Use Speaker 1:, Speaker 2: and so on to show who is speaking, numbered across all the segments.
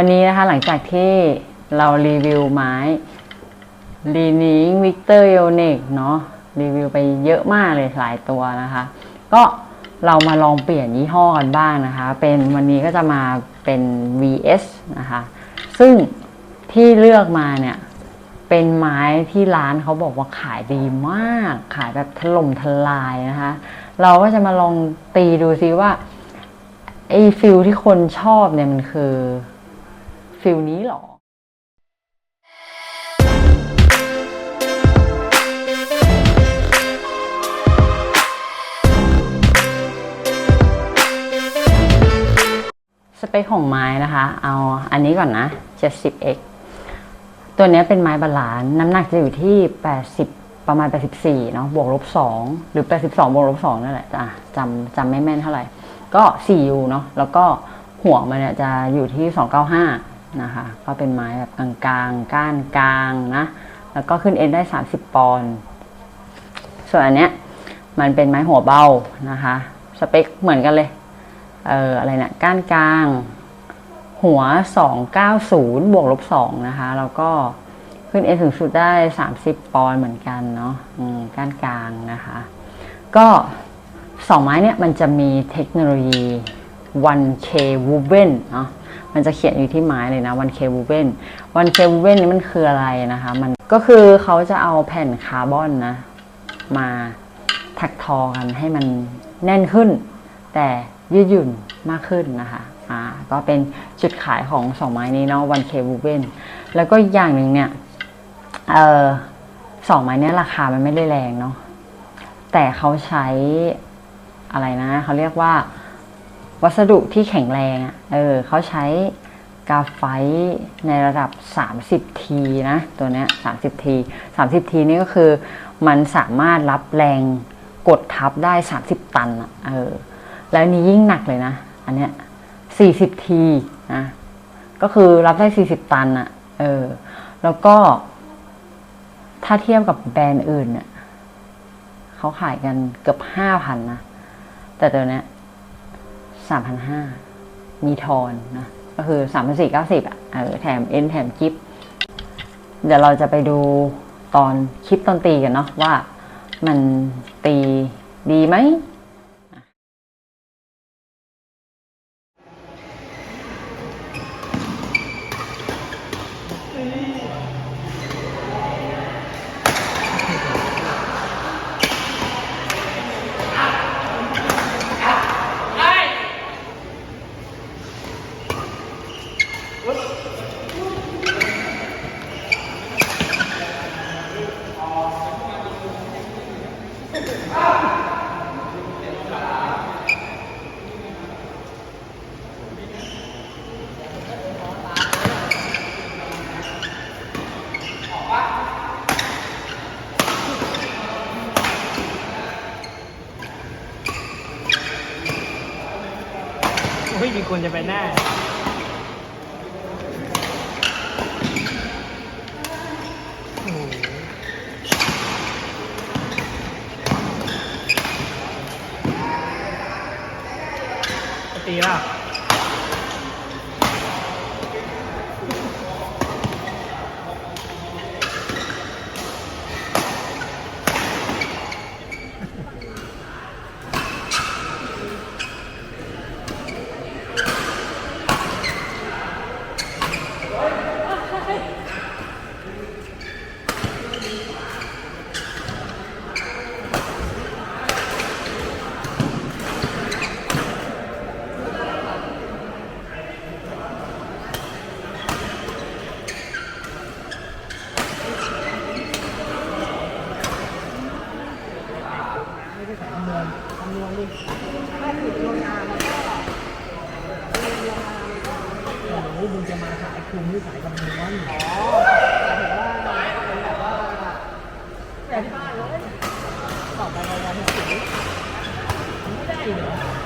Speaker 1: วันนี้นะคะหลังจากที่เรารีวิวไม้ลีนิงวิกเตอร์โยเนกเนาะรีวิวไปเยอะมากเลยหลายตัวนะคะ ก็เรามาลองเปลี่ยนยี่ห้อกันบ้างนะคะ เป็นวันนี้ก็จะมาเป็น VS นะคะ ซึ่งที่เลือกมาเนี่ย เป็นไม้ที่ร้านเขาบอกว่าขายดีมาก ขายแบบถล่มทลายนะคะ เราก็จะมาลองตีดูซิว่าไอ้ฟิลที่คนชอบเนี่ยมันคือ ฟิลนี้หรอสเปคของไม้นะคะ เอาอันนี้ก่อนนะ 70x ตัวนี้เป็นไม้บาลานน้ำหนักจะอยู่ที่ 80 ประมาณ 84 เนาะ บวกลบ 2 หรือ 82 บวกลบ 2 นั่นแหละจ้ะจำจำไม่แม่นเท่าไหร่ ก็ 4U เนาะ แล้วก็หัวมันเนี่ยจะอยู่ที่ 295 นะคะก็เป็นไม้แบบกลางๆ ก้านกลางนะ แล้วก็ขึ้นเอ็นได้ 30 ปอนด์ส่วนอันเนี้ยมันเป็นไม้หัวเบานะคะ สเปคเหมือนกันเลย เอ่ออะไรเนี่ยก้านกลาง หัว 290 บวกลบ2นะคะ แล้วก็ขึ้นเอถึงสุดได้ 30 ปอนด์เหมือนกันเนาะก้านกลางนะคะ ก็สองไม้เนี่ยมันจะมีเทคโนโลยี 1K Woven เนาะ มันจะเขียนอยู่ที่ไม้เลยนะ 1K Woven 1K Woven นี่มันคืออะไรนะคะ มันก็คือเขาจะเอาแผ่นคาร์บอนนะ มาถักทอกันให้มันแน่นขึ้น แต่ยืดหยุ่นมากขึ้นนะคะอ่าก็เป็นจุดขายของสองไม้นี้เนาะ 1K Woven แล้วก็อย่างหนึ่งเนี่ยเออสองไม้นี้ราคามันไม่ได้แรงเนาะแต่เขาใช้อะไรนะ เขาเรียกว่า วัสดุที่แข็งแรงอะเออเขาใช้กาไฟในระดับ 30 ทีนะ ตัวเนี้ย30 ที 30 ทีนี่ก็คือมันสามารถรับแรงกดทับได้ 30 ตันอะเออแล้วนี่ยิ่งหนักเลยนะ อันเนี้ย40 ทีนะก็คือรับได้ 40 ตันอะเออแล้วก็ ถ้าเทียบกับแบรนด์อื่นเนี่ยเขาขายกันเกือบ5,000นะ แต่ตัวเนี้ย สามพันห้ามีทอนนะก็คือสามพันสี่เก้าสิบอะเออแถมเอ็นแถมกิฟเดี๋ยวเราจะไปดูตอนคลิปตอนตีกันเนาะว่ามันตีดีไหม
Speaker 2: เฮ้ยมีคนจะไปหน้า ตีป่ะตีแล้ว โอ้โหมึงจะมาสายคุมหรือสายคำนวณอ๋อแต่ที่บ้านเลยต่อไปในวันที่สี่ไม่ได้เหรอ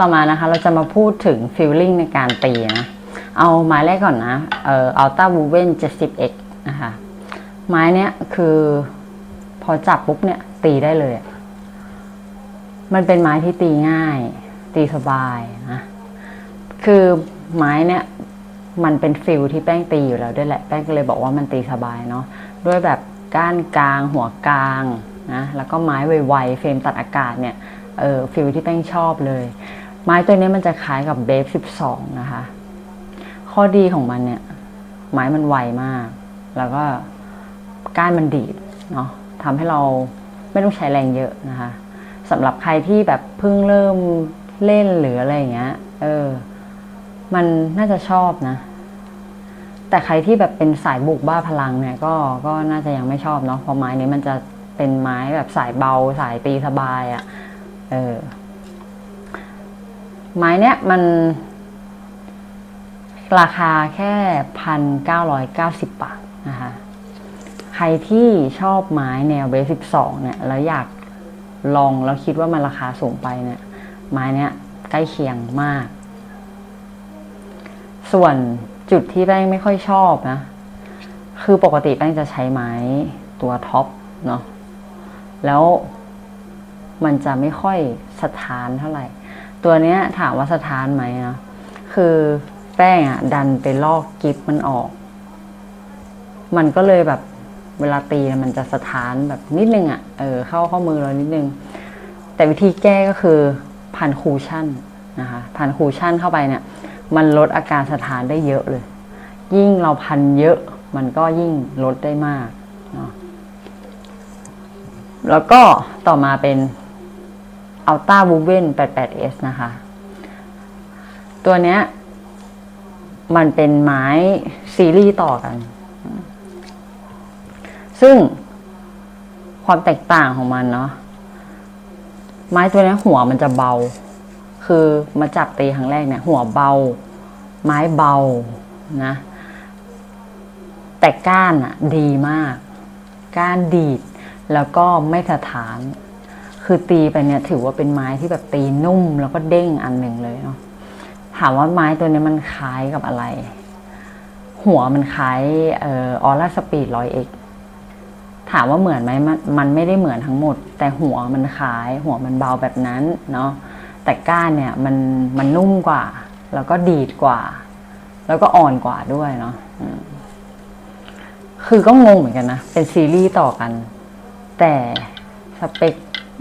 Speaker 1: ต่อมานะคะ เราจะมาพูดถึงฟีลลิ่งในการตีนะ เอาไม้แรกก่อนนะ เอ่อ Alta w o v e n 70x นะคะ ไม้เนี้ยคือ พอจับปุ๊บเนี่ย ตีได้เลย มันเป็นไม้ที่ตีง่าย ตีสบายนะ คือไม้เนี่ย มันเป็นฟิลที่แป้งตีอยู่แล้วด้วยแหละ แป้งก็เลยบอกว่ามันตีสบายเนาะ ด้วยแบบก้านกลาง หัวกลางนะ แล้วก็ไม้ไวๆเฟรมตัดอากาศเนี่ยเออฟิลที่แป้งชอบเลย ไม้ตัวนี้มันจะคล้ายกับเบฟ12นะคะ ข้อดีของมันเนี่ย ไม้มันไวมาก แล้วก็ก้านมันดีดเนาะทำให้เราไม่ต้องใช้แรงเยอะนะคะสำหรับใครที่แบบเพิ่งเริ่มเล่นหรืออะไรอย่างเงี้ย เออ มันน่าจะชอบนะ แต่ใครที่แบบเป็นสายบุกบ้าพลังเนี่ย ก็ก็น่าจะยังไม่ชอบเนาะเพราะไม้นี้มันจะเป็นไม้แบบสายเบาสายตีสบายอะ่ะ เออ ไม้เนี้ยมัน ราคาแค่พันเก้าร้อยเก้าสิบบาทนะคะ ใครที่ชอบไม้แนวเบสสิบสองเนี่ย แล้วอยากลองแล้วคิดว่ามันราคาสูงไปเนี่ย ไม้เนี้ยใกล้เคียงมาก ส่วนจุดที่แป้งไม่ค่อยชอบนะ คือปกติแป้งจะใช้ไม้ตัวท็อปเนาะ แล้วมันจะไม่ค่อยสถานเท่าไหร่ ตัวเนี้ยถามว่าสถานไหมนะคือแป้งอะ ดันไปลอกกิฟมันออก มันก็เลยแบบเวลาตีมันจะสถานแบบนิดนึงอะเออเข้าข้อมือเรานิดนึง แต่วิธีแก้ก็คือพันคูชั่นนะคะพันคูชั่นเข้าไปเนี่ย มันลดอาการสถานได้เยอะเลย ยิ่งเราพันเยอะ มันก็ยิ่งลดได้มากเนาะแล้วก็ต่อมาเป็น Alta w o v e n 88S นะคะ ตัวเนี้ย มันเป็นไม้ซีรีส์ต่อกัน ซึ่งความแตกต่างของมันเนาะไม้ตัวนี้หัวมันจะเบา คือมาจับตีครั้งแรกเนี่ย หัวเบา ไม้เบานะ แต่ก้านอะดีมาก ก้านดีด แล้วก็ไม่สถาน คือตีไปเนี่ยถือว่าเป็นไม้ที่แบบตีนุ่มแล้วก็เด้งอันหนึ่งเลยเนาะถามว่าไม้ตัวนี้มันคล้ายกับอะไร หัวมันคล้ายออร่าสปีดร้อยเอ็กถามว่าเหมือนไหมมันไม่ได้เหมือนทั้งหมด แต่หัวมันคล้าย หัวมันเบาแบบนั้นเนาะแต่ก้านเนี่ยมันมันนุ่มกว่า แล้วก็ดีดกว่า แล้วก็อ่อนกว่าด้วยเนาะคือก็งงเหมือนกันนะ เป็นซีรีส์ต่อกัน แต่สเปค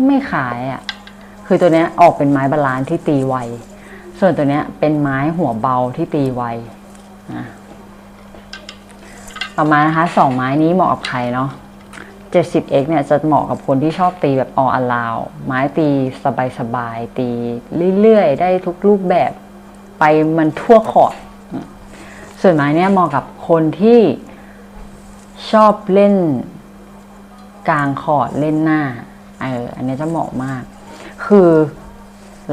Speaker 1: ไม่ขายอะ่ะ คือตัวเนี้ยออกเป็นไม้บาลานที่ตีไว ส่วนตัวเนี้ยเป็นไม้หัวเบาที่ตีไวนะต่อมานะคะสองไม้นี้เหมาะกับใครเนาะ 70x เนี่ยจะเหมาะกับคนที่ชอบตีแบบ all around ไม้ตีสบายๆ ตีเรื่อยๆ ได้ทุกรูปแบบไปมันทั่วขอร์ดส่วนไม้เนี่ยเหมาะกับคนที่ชอบเล่นกลางคอร์ดเล่นหน้า เอออันนี้จะเหมาะมาก คือ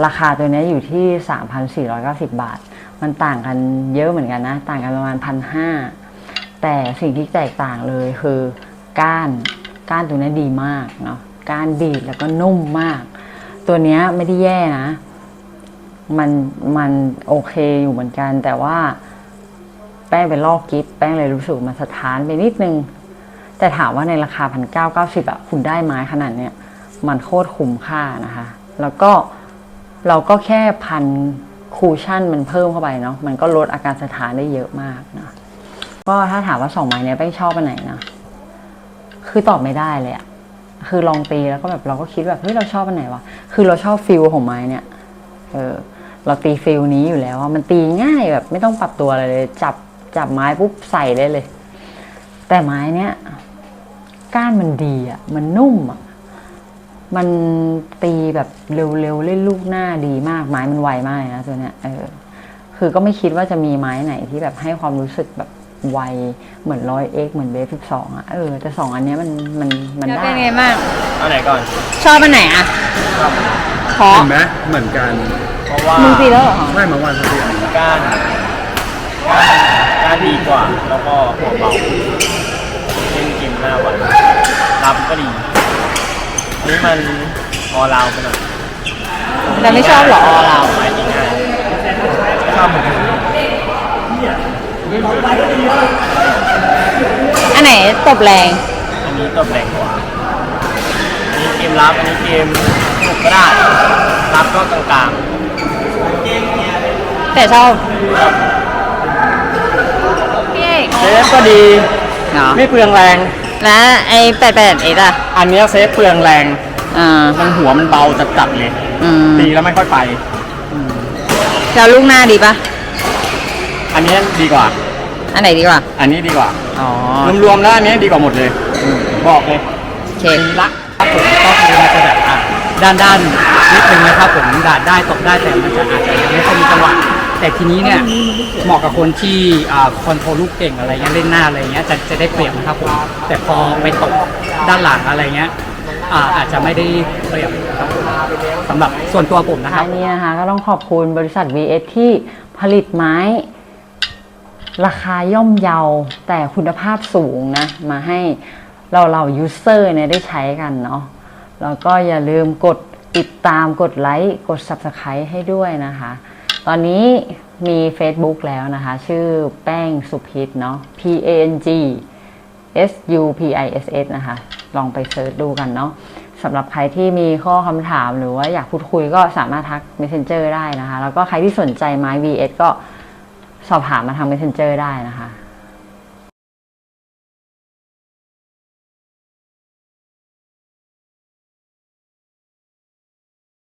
Speaker 1: ราคาตัวนี้อยู่ที่ 3,490 บาท มันต่างกันเยอะเหมือนกันนะ ต่างกันประมาณพันห้าแต่สิ่งที่แตกต่างเลยคือก้านก้านตัวนี้ดีมากเนาะก้านดีดแล้วก็นุ่มมาก ตัวนี้ไม่ได้แย่นะ มันมันโอเคอยู่เหมือนกัน แต่ว่าแป้งไปลอกกิฟแป้งเลยรู้สึกมันสะท้านไปนิดนึง แต่ถามว่าในราคาพันเก้าเก้าสิบอะคุณได้ไม้ขนาดเนี้ย มันโคตรคุ้มค่านะคะ แล้วก็เราก็แค่พันคูชั่นมันเพิ่มเข้าไปเนาะมันก็ลดอาการสะท้านได้เยอะมากนะก็ถ้าถามว่าสองไม้เนี้ยแป้งชอบอันไหนนะคือตอบไม่ได้เลยอะคือลองตีแล้วก็แบบเราก็คิดแบบเฮ้ยเราชอบอันไหนวะคือเราชอบฟิลของไม้เนี่ยเออเราตีฟิลนี้อยู่แล้วอะมันตีง่ายแบบไม่ต้องปรับตัวอะไรเลย จับจับไม้ปุ๊บใส่ได้เลย แต่ไม้เนี้ยก้านมันดีอะมันนุ่มอะ มันตีแบบเร็วๆเล่นลูกหน้าดีมากไม้มันไวมากเลยนะตัวเนี้ยเออคือก็ไม่คิดว่าจะมีไม้ไหนที่แบบให้ความรู้สึกแบบไวเหมือนร้อยเอ็กเหมือนเบฟสิบสองอะเออแต่สองอันเนี้ยมันมันมัน
Speaker 2: แล้ว
Speaker 1: ได้
Speaker 2: เป็นไงบ้าง
Speaker 3: เอาไหนก่อน
Speaker 2: ชอบอันไหนอะเพราะ
Speaker 4: เห็นไหมเหมือนกัน
Speaker 3: เพราะว่า
Speaker 1: มึงตีแล้วเหรอ
Speaker 4: ไม่มาวันสักทีอันนี้
Speaker 3: ก้านก้านก้านดีกว่า แล้วก็หัวเบาเล่นเกมหน้าวันรับก็ดีอั นี้มันออราวไปหน่อย
Speaker 2: แต่ไม่ชอบหรอออรา
Speaker 3: วหมายถึง่ายช
Speaker 1: อบมอันไหนตบแรง
Speaker 3: อันนี้ตบแรงกว่า อันนี้เกมรับ อันนี้เกมถูกก็ได้ รับก็กลาง
Speaker 1: แต่ชอบ
Speaker 3: ๆเดฟก็ดีไม่เปลืองแรง
Speaker 1: แล้วไอ้แปดแปดเอ็ดอะ
Speaker 3: อันเนี้ยเซฟเปลืองแรง
Speaker 1: อ่า
Speaker 3: มันหัวมันเบาจัดๆเลย
Speaker 1: อืม
Speaker 3: ตีแล้วไม่ค่อยไป
Speaker 1: แล้วลูกหน้าดีปะ
Speaker 3: อันเนี้ยดีกว่า
Speaker 1: อันไหนดีกว่า
Speaker 3: อันนี้ดีกว่า
Speaker 1: อ๋อ
Speaker 3: รวมๆแล้วอันเนี้ยดีกว่าหมดเลย บอกเลย
Speaker 1: โอเค
Speaker 2: ละครับผมก็คือมันจะแบบอะด้านด้านๆนิดนึงนะครับผมดาดได้ตบได้แต่มันจะอาจจะยังไม่ค่อยมีจังหวะ แต่ทีนี้เนี่ยเหมาะกับคนที่คอนโทรลลูกเก่งอะไรเงี้ยเล่นหน้าอะไรเงี้ยจะจะได้เปรียบนะครับผมแต่พอไปตกด้านหลังอะไรเงี้ยอาจจะไม่ได้เปรียบครับสำหรับส่วนตัวผมนะครับ
Speaker 1: นี้นะคะก็ต้องขอบคุณบริษัท VS ที่ผลิตไม้ ราคาย่อมเยาแต่คุณภาพสูงนะ มาให้เราเรายูเซอร์เนี่ยได้ใช้กันเนาะแล้วก็อย่าลืมกดติดตามกดไลค์ กด Subscribe ให้ด้วยนะคะ ตอนนี้มี Facebook แล้วนะคะ ชื่อแป้งสุพิษเนาะ P A N G S U P I S S นะคะ ลองไปเซิร์ชดูกันเนาะสำหรับใครที่มีข้อคำถามหรือว่าอยากพูดคุยก็สามารถทัก Messenger ได้นะคะ แล้วก็ใครที่สนใจไม้ VS ก็สอบถามมาทาง Messenger ได้นะคะ